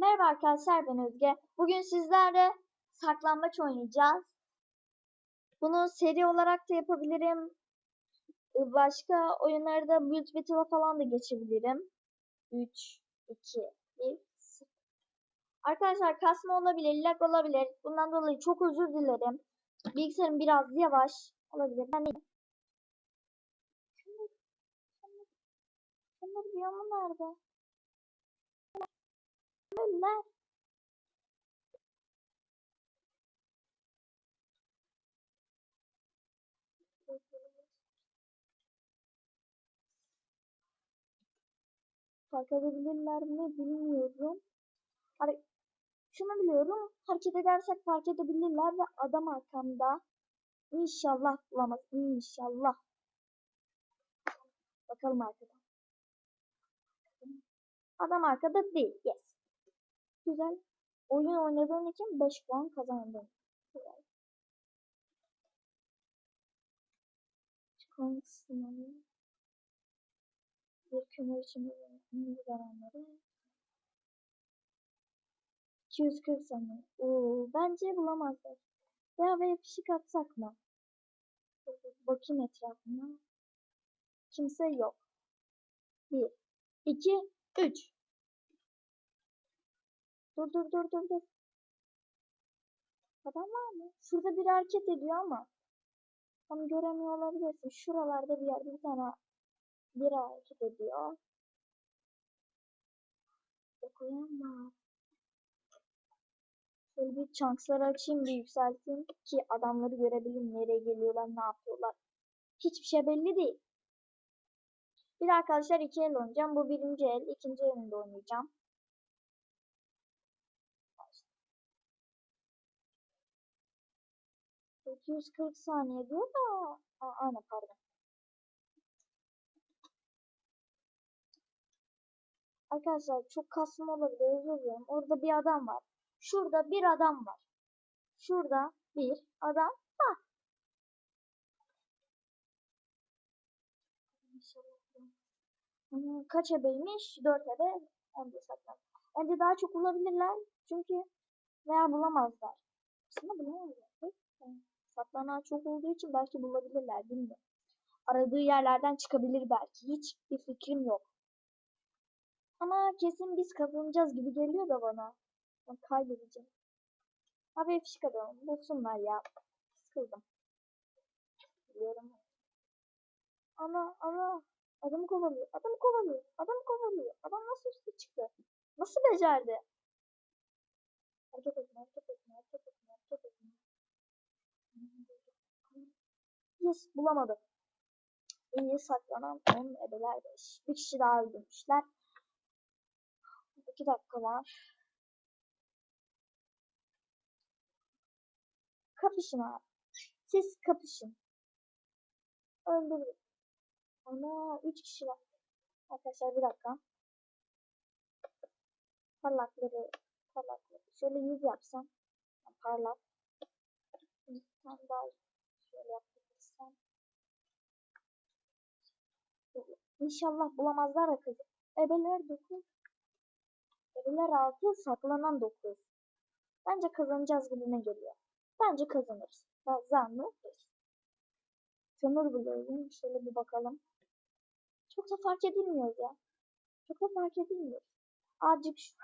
Merhaba arkadaşlar ben Özge. Bugün sizlerle saklambaç oynayacağız. Bunu seri olarak da yapabilirim. Ee, Başka oyunları da falan da geçebilirim. 3, 2, 1, 0. Arkadaşlar kasma olabilir, lag olabilir. Bundan dolayı çok özür dilerim. Bilgisayarım biraz yavaş olabilir. Ben de... Şunlar, şunlar, şunlar nerede? Öller. Fark edebilirler mi bilmiyorum. Hare Şunu biliyorum. Hareket edersek fark edebilirler ve adam arkamda. İnşallah bulamaz. İnşallah. Bakalım arkada. Adam arkada değil. Yes. Güzel. Oyun oynadığın için 5 puan kazandın. Güzel. Çıkan sınavı. Bir kömür için ünlü verenleri. 240 saniye. Oo, bence bulamazlar. Ya ve fişik atsak mı? Bakayım etrafına. Kimse yok. 1, 2, 3. Dur dur dur dur dur. Adam var mı? Şurada bir hareket ediyor ama. Tam göremiyor olabilirsin. Şuralarda bir yerde bir tane bir hareket ediyor. Okuyan var. Şöyle bir çanksları açayım bir yükselteyim ki adamları görebileyim nereye geliyorlar ne yapıyorlar. Hiçbir şey belli değil. Bir de arkadaşlar iki el oynayacağım. Bu birinci el. ikinci elinde oynayacağım. 240 saniye diyor da Aa, aynen pardon. Arkadaşlar çok kasma olabilir özür dilerim. Orada bir adam var. Şurada bir adam var. Şurada bir adam var. Hmm, Kaç ebeymiş? 4 ebe. 10 saklan. Bence daha çok bulabilirler. Çünkü veya bulamazlar. Aslında bulamazlar. Saklanağı çok olduğu için belki bulabilirler bilmiyorum. Aradığı yerlerden çıkabilir belki. Hiç bir fikrim yok. Ama kesin biz kazanacağız gibi geliyor da bana. Ben kaybedeceğim. Abi fişik adamım. Bulsunlar ya. Sıkıldım. Biliyorum. Ana ana. Adamı kovalıyor. Adamı kovalıyor. Adamı kovalıyor. Adam nasıl üstü çıktı? Nasıl becerdi? Hareket etme, hareket etme, hareket etme, hareket etme. Yes bulamadım. İyi saklanan 10 ebeler 5. Bir kişi daha öldürmüşler. 2 dakika var. Kapışın abi. Siz kapışın. Öldürün. Ana 3 kişi var. Arkadaşlar bir dakika. Parlakları parlakları. Şöyle yüz yapsam. Parlak. Tane daha şöyle yapabilirsem. İnşallah bulamazlar da kızı. Ebeler 9. Ebeler 6. Saklanan 9. Bence kazanacağız gibime geliyor. Bence kazanırız. 5. Kömür buluyorum. Şöyle bir bakalım. Çok da fark edilmiyor ya. Çok da fark edilmiyor. Azıcık şu,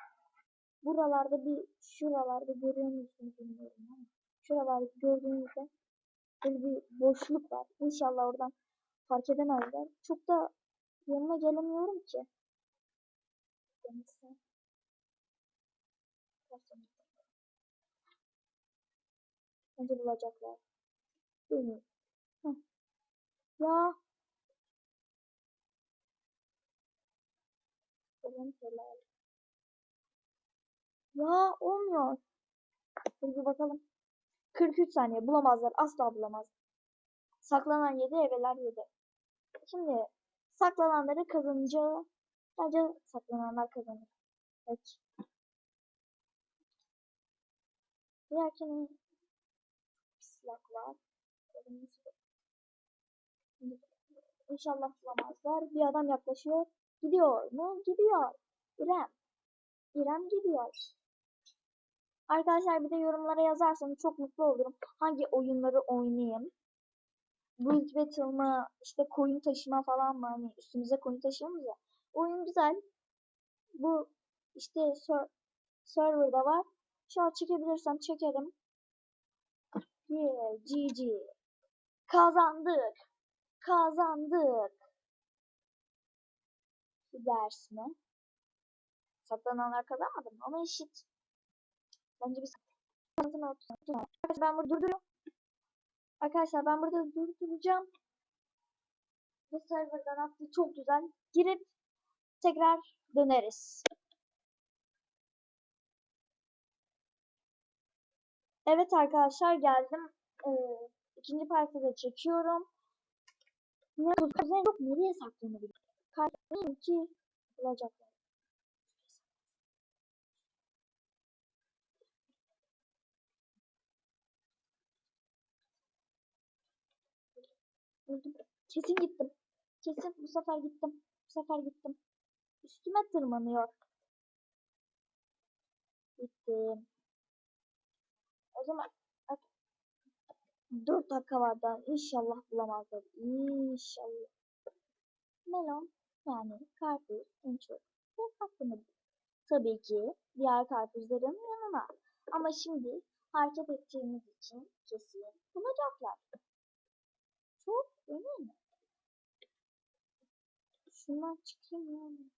buralarda bir şuralarda görüyor musunuz bilmiyorum ama şuralarda gördüğünüzde böyle bir boşluk var. İnşallah oradan fark edemezler. Çok da yanına gelemiyorum ki. Neyse. Bence bulacaklar. Bilmiyorum. Heh. Ya. Selam helal. Ya olmuyor. Dur bir bakalım. 43 saniye bulamazlar. Asla bulamaz. Saklanan 7 eveler 7. Şimdi saklananları kazanacağı bence saklananlar kazanır. Peki. Diğerkinin pislak var. İnşallah bulamazlar. Bir adam yaklaşıyor. Gidiyor mu? Gidiyor. İrem. İrem gidiyor. Arkadaşlar bir de yorumlara yazarsanız çok mutlu olurum. Hangi oyunları oynayayım? Battle mı? işte koyun taşıma falan mı? Hani üstümüze koyun taşıyoruz ya. Oyun güzel. Bu işte ser serverda var. Şu an çekebilirsem çekerim. Yeah, GG. Kazandık. Kazandık. Bir dersine. Saklananlar kazanmadı mı? Ama eşit. Bence biz Arkadaşlar ben burada durduruyorum. Arkadaşlar ben burada durduracağım. Bu serverdan attı çok güzel. Girip tekrar döneriz. Evet arkadaşlar geldim. Ee, ikinci partide çekiyorum. Ne kuzen nereye saklanabilir? Kalbim ki bulacaklar. Öldüm. Kesin gittim. Kesin bu sefer gittim. Bu sefer gittim. Üstüme tırmanıyor. Gittim. O zaman 4 dakika var daha. İnşallah bulamazlar. İnşallah. Melon yani karpuz en çok. Ve hakkını Tabii ki diğer karpuzların yanına. Ama şimdi hareket edeceğimiz için kesin bulacaklar. Çok eminim. Şundan çıkayım yani.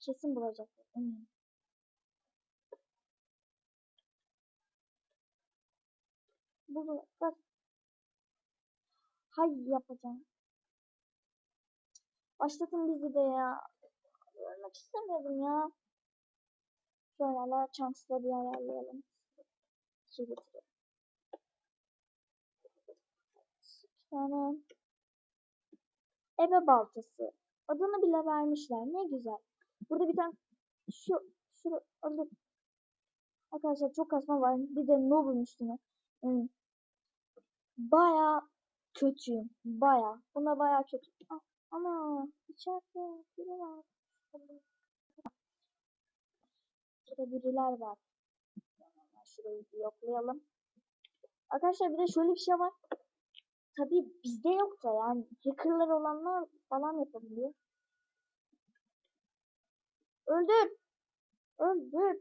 Kesin bulacaklar eminim. Bunu bak. Hay yapacağım. Başlatın bizi de ya. Ölmek istemiyordum ya. Şöyle ayarlar, chance'la bir ayarlayalım. İki getirelim. Tane. Ebe baltası. Adını bile vermişler. Ne güzel. Burada bir tane şu şu alıp Arkadaşlar çok kasma var. Bir de Nob'un üstüne. Hmm. Baya kötüyüm. Baya. Buna baya kötü. Ah, ama içeride biri var. Şurada biriler var. Şurayı yoklayalım. Arkadaşlar bir de şöyle bir şey var. Tabii bizde yok da yani hackerlar olanlar falan yapabiliyor. Öldür. Öldür.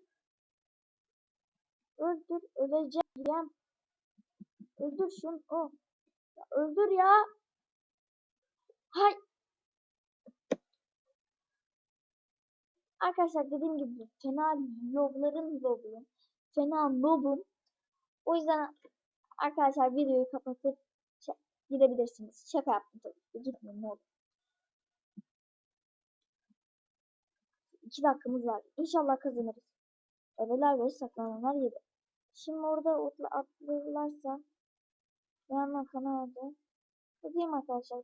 Öldür. Öleceğim. Öldür şunu. O. Ya öldür ya. Hay. Arkadaşlar dediğim gibi fena lobların lobuyum. Fena lobum. O yüzden arkadaşlar videoyu kapatıp gidebilirsiniz. Şaka yaptım tabii. Gitmeyin ne olur. İki dakikamız var. İnşallah kazanırız. Ebeler ve saklananlar yedi. Şimdi orada otla atlarlarsa bir yandan kana aldı. Gideyim arkadaşlar.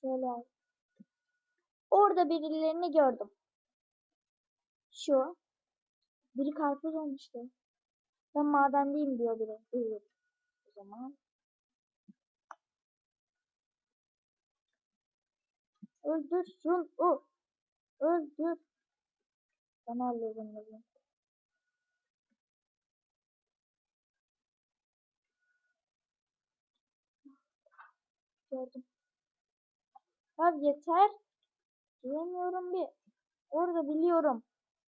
Şöyle Orada birilerini gördüm. Şu. Biri karpuz olmuştu. Ben madendeyim diyor biri. Evet. O zaman. Öldürsün o. Öldür. Ben hallederim bunu. Gördüm. Abi yeter. Diyemiyorum bir. Orada biliyorum.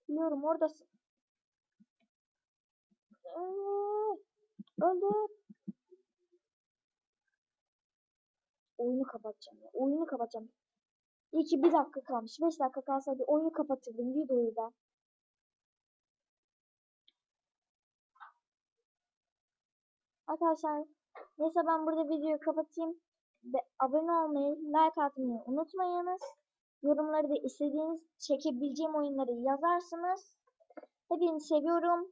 Biliyorum oradasın. Öldür. Oyunu kapatacağım ya. Oyunu kapatacağım. İyi ki bir dakika kalmış. Beş dakika kalsaydı oyunu kapatırdım videoyu da. Arkadaşlar neyse ben burada videoyu kapatayım. Ve abone olmayı, like atmayı unutmayınız. Yorumları da istediğiniz çekebileceğim oyunları yazarsınız. Hepinizi seviyorum.